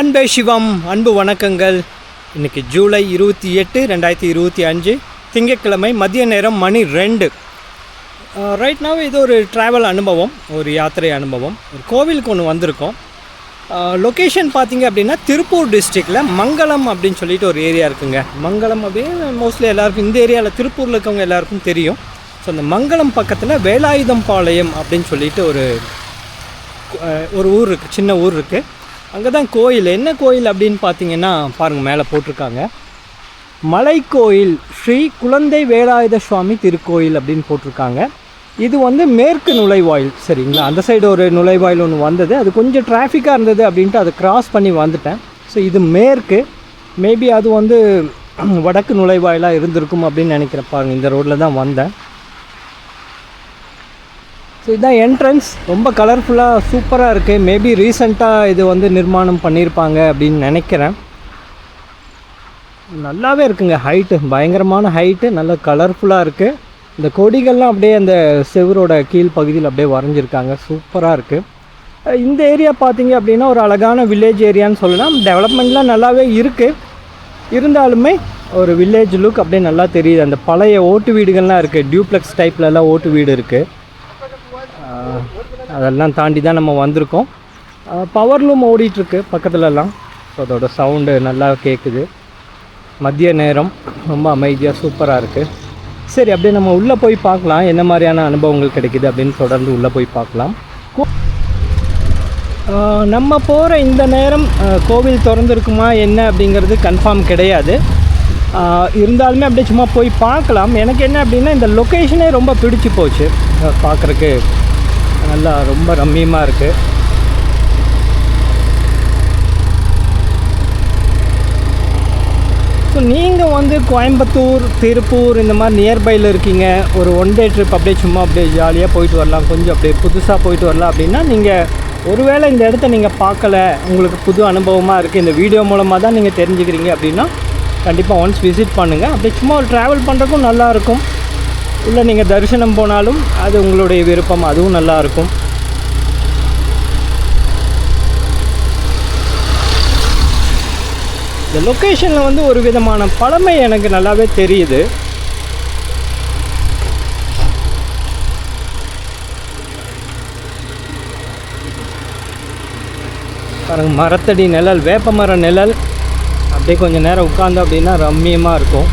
அன்பே சிவம் அன்பு வணக்கங்கள். இன்னைக்கு ஜூலை இருபத்தி எட்டு ரெண்டாயிரத்தி இருபத்தி அஞ்சு திங்கட்கிழமை மதிய நேரம் மணி ரெண்டு. ரைட்னாவே இது ஒரு ட்ராவல் அனுபவம் ஒரு யாத்திரை அனுபவம். ஒரு கோவிலுக்கு ஒன்று வந்திருக்கோம். லொக்கேஷன் பார்த்தீங்க அப்படின்னா திருப்பூர் டிஸ்ட்ரிக்டில் மங்களம் அப்படின்னு சொல்லிட்டு ஒரு ஏரியா இருக்குங்க. மங்களம் அப்படின்னு மோஸ்ட்லி எல்லாருக்கும் இந்த ஏரியாவில் திருப்பூரில் இருக்கவங்க எல்லாருக்கும் தெரியும். ஸோ அந்த மங்களம் பக்கத்தில் வேலாயுதம் பாளையம் அப்படின்னு சொல்லிட்டு ஒரு ஒரு ஊர் இருக்குது சின்ன ஊர் இருக்குது அங்கே தான் கோயில். என்ன கோயில் அப்படின்னு பார்த்தீங்கன்னா பாருங்கள் மேலே போட்டிருக்காங்க. மலைக்கோயில் ஸ்ரீ குழந்தை வேலாயுத சுவாமி திருக்கோயில் அப்படின்னு போட்டிருக்காங்க. இது வந்து மேற்கு நுழைவாயில். சரிங்களா? அந்த சைடு ஒரு நுழைவாயில் ஒன்று வந்தது. அது கொஞ்சம் டிராஃபிக்காக இருந்தது அப்படின்ட்டு அதை கிராஸ் பண்ணி வந்துட்டேன். ஸோ இது மேற்கு. மேபி அது வந்து வடக்கு நுழைவாயிலாக இருந்திருக்கும் அப்படின்னு நினைக்கிறேன். பாருங்கள் இந்த ரோட்டில் தான் வந்தேன். ஸோ இதுதான் என்ட்ரன்ஸ் ரொம்ப கலர்ஃபுல்லாக சூப்பராக இருக்குது மேபி ரீசெண்டாக இது வந்து நிர்மாணம் பண்ணியிருப்பாங்க அப்படின்னு நினைக்கிறேன். நல்லாவே இருக்குங்க ஹைட்டு பயங்கரமான ஹைட்டு நல்ல கலர்ஃபுல்லாக இருக்குது இந்த கொடிகள்லாம் அப்படியே அந்த செவரோட கீழ் பகுதியில் அப்படியே வரைஞ்சிருக்காங்க. சூப்பராக இருக்குது இந்த ஏரியா பார்த்தீங்க அப்படின்னா ஒரு அழகான வில்லேஜ் ஏரியான்னு சொல்லலாம். டெவலப்மெண்ட்லாம் நல்லாவே இருக்குது இருந்தாலுமே ஒரு வில்லேஜ் லுக் அப்படியே நல்லா தெரியுது. அந்த பழைய ஓட்டு வீடுகள்லாம் இருக்குது டியூப்ளெக்ஸ் டைப்லலாம் ஓட்டு வீடு இருக்குது அதெல்லாம் தாண்டி தான் நம்ம வந்திருக்கோம். பவர் லூம் ஓடிட்டுருக்கு பக்கத்துலலாம். ஸோ அதோட சவுண்டு நல்லா கேட்குது மதிய நேரம் ரொம்ப அமைதியாக சூப்பராக இருக்குது சரி அப்படியே நம்ம உள்ளே போய் பார்க்கலாம். என்ன மாதிரியான அனுபவங்கள் கிடைக்குது அப்படின்னு தொடர்ந்து உள்ளே போய் பார்க்கலாம். நம்ம போகிற இந்த நேரம் கோவில் திறந்துருக்குமா என்ன அப்படிங்கிறது கன்ஃபார்ம் கிடையாது. இருந்தாலுமே அப்படியே சும்மா போய் பார்க்கலாம். எனக்கு என்ன அப்படின்னா இந்த லொக்கேஷனே ரொம்ப பிடிச்சி போச்சு. பார்க்குறக்கு நல்லா ரொம்ப ரம்மியமாக இருக்குது ஸோ நீங்கள் வந்து கோயம்புத்தூர் திருப்பூர் இந்த மாதிரி நியர்பையில் இருக்கீங்க. ஒரு ஒன் டே ட்ரிப் அப்படியே சும்மா அப்படியே ஜாலியாக போயிட்டு வரலாம். கொஞ்சம் அப்படியே புதுசாக போயிட்டு வரலாம் அப்படின்னா நீங்கள் ஒருவேளை இந்த இடத்த நீங்கள் பார்க்கல உங்களுக்கு புது அனுபவமாக இருக்குது இந்த வீடியோ மூலமாக தான் நீங்கள் தெரிஞ்சுக்கிறீங்க அப்படின்னா கண்டிப்பாக ஒன்ஸ் விசிட் பண்ணுங்கள் அப்படியே சும்மா ஒரு ட்ராவல் பண்ணுறக்கும் நல்லாயிருக்கும் இல்லை நீங்கள் தரிசனம் போனாலும் அது உங்களுடைய விருப்பம் அதுவும் நல்லாயிருக்கும் இந்த லொக்கேஷனில் வந்து ஒரு விதமான பழமை எனக்கு நல்லாவே தெரியுது. பாருங்க மரத்தடி நிழல் வேப்ப மர நிழல். அப்படியே கொஞ்சம் நேரம் உட்காந்து அப்படின்னா ரம்மியமாக இருக்கும்.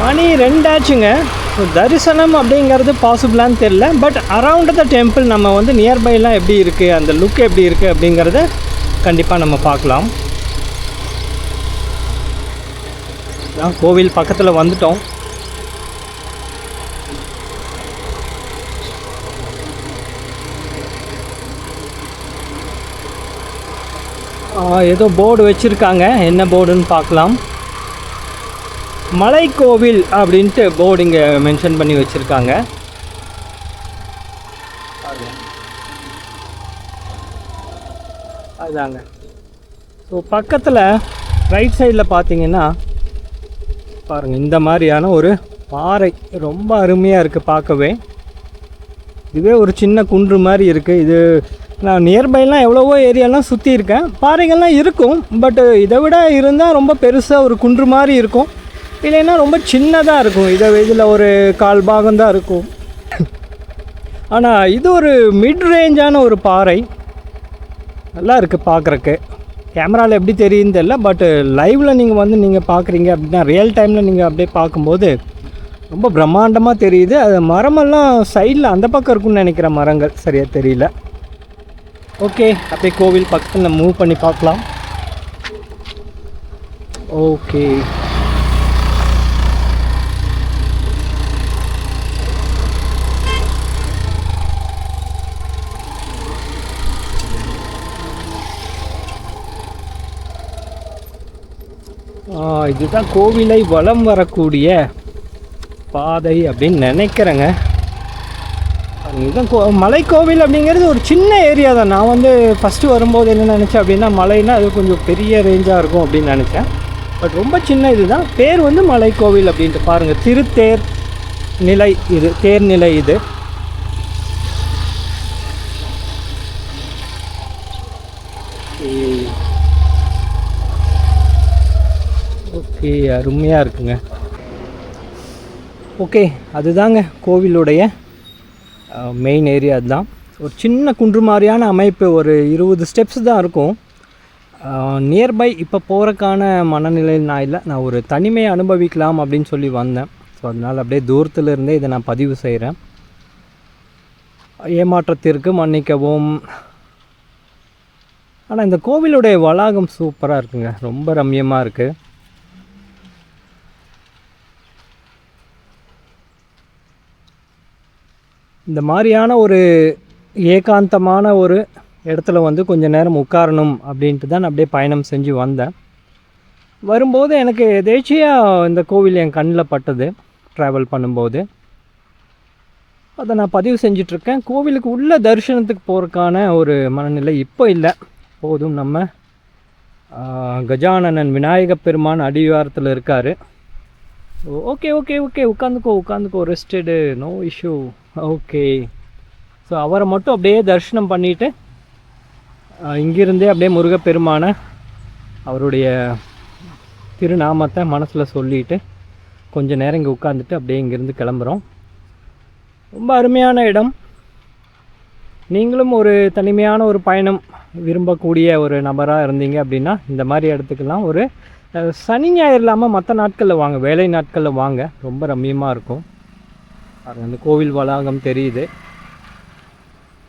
மணி ரெண்டாச்சுங்க. தரிசனம் அப்படிங்கிறது பாசிபிளான்னு தெரில பட் அரவுண்ட் த டெம்பிள் நம்ம வந்து நியர்பைலாம் எப்படி இருக்குது அந்த லுக் எப்படி இருக்குது அப்படிங்கிறத கண்டிப்பாக நம்ம பார்க்கலாம். நான் கோவில் பக்கத்தில் வந்துட்டோம். ஏதோ போர்டு வச்சுருக்காங்க. என்ன போர்டுன்னு பார்க்கலாம். மலைக்கோவில் அப்படின்ட்டு போர்டு இங்கே மென்ஷன் பண்ணி வச்சுருக்காங்க. அதுதாங்க ஸோ பக்கத்தில் ரைட் சைடில் பார்த்தீங்கன்னா பாருங்கள் இந்த மாதிரியான ஒரு பாறை ரொம்ப அருமையாக இருக்குது பார்க்கவே. இதுவே ஒரு சின்ன குன்று மாதிரி இருக்குது இது நான் நியர்பைலாம் எவ்வளவோ ஏரியாலாம் சுற்றி இருக்கேன். பாறைகள்லாம் இருக்கும் பட் இதை விட இருந்தால் ரொம்ப பெருசாக ஒரு குன்று மாதிரி இருக்கும். இல்லைன்னா ரொம்ப சின்னதாக இருக்கும். இதை இதில் ஒரு கால் பாகம் தான் இருக்கும். ஆனால் இது ஒரு மிட் ரேஞ்சான ஒரு பாறை. நல்லா இருக்குது பார்க்குறக்கு. கேமராவில் எப்படி தெரியுன்னு தெரியல பட் லைவில் நீங்கள் வந்து நீங்கள் பார்க்குறீங்க அப்படின்னா ரியல் டைமில் நீங்கள் அப்படியே பார்க்கும்போது ரொம்ப பிரம்மாண்டமாக தெரியுது. அது மரமெல்லாம் சைடில் அந்த பக்கம் இருக்கும்னு நினைக்கிற மரங்கள். சரியாக தெரியல. ஓகே அப்படியே கோவில் பக்கத்தில் மூவ் பண்ணி பார்க்கலாம். ஓகே இதுதான் கோவிலை வலம் வரக்கூடிய பாதை அப்படின்னு நினைக்கிறேங்க. இதுதான் கோ மலைக்கோவில் அப்படிங்கிறது ஒரு சின்ன ஏரியா தான். நான் வந்து ஃபஸ்ட்டு வரும்போது என்ன நினச்சேன் அப்படின்னா மலைன்னா அது கொஞ்சம் பெரிய ரேஞ்சாக இருக்கும் அப்படின்னு நினச்சேன். பட் ரொம்ப சின்ன இதுதான். பேர் வந்து மலைக்கோவில் அப்படின்ட்டு பாருங்கள் திருத்தேர் நிலை இது தேர்நிலை இது. ஓகே அருமையாக இருக்குங்க. ஓகே அதுதாங்க கோவிலுடைய மெயின் ஏரியா அதுதான். ஒரு சின்ன குன்று மாதிரியான அமைப்பு ஒரு இருபது ஸ்டெப்ஸ் தான் இருக்கும். நியர்பை இப்போ போகிறக்கான மனநிலையில் நான் இல்லை. நான் ஒரு தனிமையை அனுபவிக்கலாம் அப்படின்னு சொல்லி வந்தேன். ஸோ அதனால் அப்படியே தூரத்தில் இருந்தே இதை நான் பதிவு செய்கிறேன் ஏமாற்றத்திற்கு மன்னிக்கவும். ஆனால் இந்த கோவிலுடைய வளாகம் சூப்பராக இருக்குங்க. ரொம்ப ரம்யமாக இருக்குது இந்த மாதிரியான ஒரு ஏகாந்தமான ஒரு இடத்துல வந்து கொஞ்ச நேரம் உட்காரணும் அப்படின்ட்டு தான் அப்படியே பயணம் செஞ்சு வந்தேன். வரும்போது எனக்கு எதேச்சியாக இந்த கோவில் என் கண்ணில் பட்டது ட்ராவல் பண்ணும்போது. அதை நான் பதிவு செஞ்சிட்ருக்கேன். கோவிலுக்கு உள்ள தரிசனத்துக்கு போகிறதுக்கான ஒரு மனநிலை இப்போ இல்லை. போதும் நம்ம கஜானனன் விநாயக பெருமான் அடிவாரத்தில் இருக்கார். ஓகே ஓகே ஓகே உட்காந்துக்கோ உட்காந்துக்கோ rested no issue okay so அவரை மட்டும் அப்படியே தரிசனம் பண்ணிவிட்டு இங்கிருந்தே அப்படியே முருகப்பெருமான அவருடைய திருநாமத்தை மனசில் சொல்லிட்டு கொஞ்சம் நேரம் இங்கே உட்காந்துட்டு அப்படியே இங்கேருந்து கிளம்புறோம். ரொம்ப அருமையான இடம். நீங்களும் ஒரு தனிமையான ஒரு பயணம் விரும்பக்கூடிய ஒரு நபராக இருந்தீங்க அப்படின்னா இந்த மாதிரி இடத்துக்கெல்லாம் ஒரு சனி ஞாயிறு இல்லாமல் மற்ற நாட்களில் வாங்க வேலை நாட்களில் வாங்க. ரொம்ப ரம்மியமாக இருக்கும். அது அந்த கோவில் வளாகம் தெரியுது.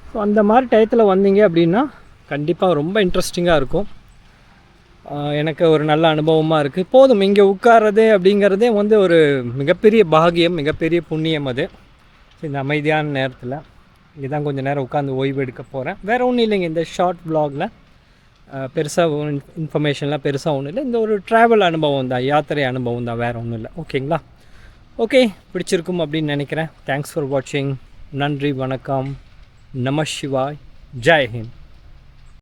ஸோ அந்த மாதிரி டயத்தில் வந்தீங்க அப்படின்னா கண்டிப்பாக ரொம்ப இன்ட்ரெஸ்டிங்காக இருக்கும். எனக்கு ஒரு நல்ல அனுபவமாக இருக்குது போதும் இங்கே உட்கார்றது அப்படிங்கிறதே வந்து ஒரு மிகப்பெரிய பாகியம் மிகப்பெரிய புண்ணியம் அது. இந்த அமைதியான நேரத்தில் இங்கே தான் கொஞ்சம் நேரம் உட்காந்து ஓய்வு எடுக்க போகிறேன் வேறு ஒன்றும் இல்லைங்க இந்த ஷார்ட் வ்ளாகில் பெருசாக இன்ஃபர்மேஷன்லாம் பெருசாக ஒன்றும் இல்லை. இந்த ஒரு ட்ராவல் அனுபவம் தான் யாத்திரை அனுபவம் தான் வேறு ஒன்றும் இல்லை. ஓகேங்களா ஓகே பிடிச்சிருக்கும் அப்படின்னு நினைக்கிறேன். தேங்க்ஸ் ஃபார் வாட்சிங் நன்றி வணக்கம். நம சிவாய். ஜெய் ஹிந்த்.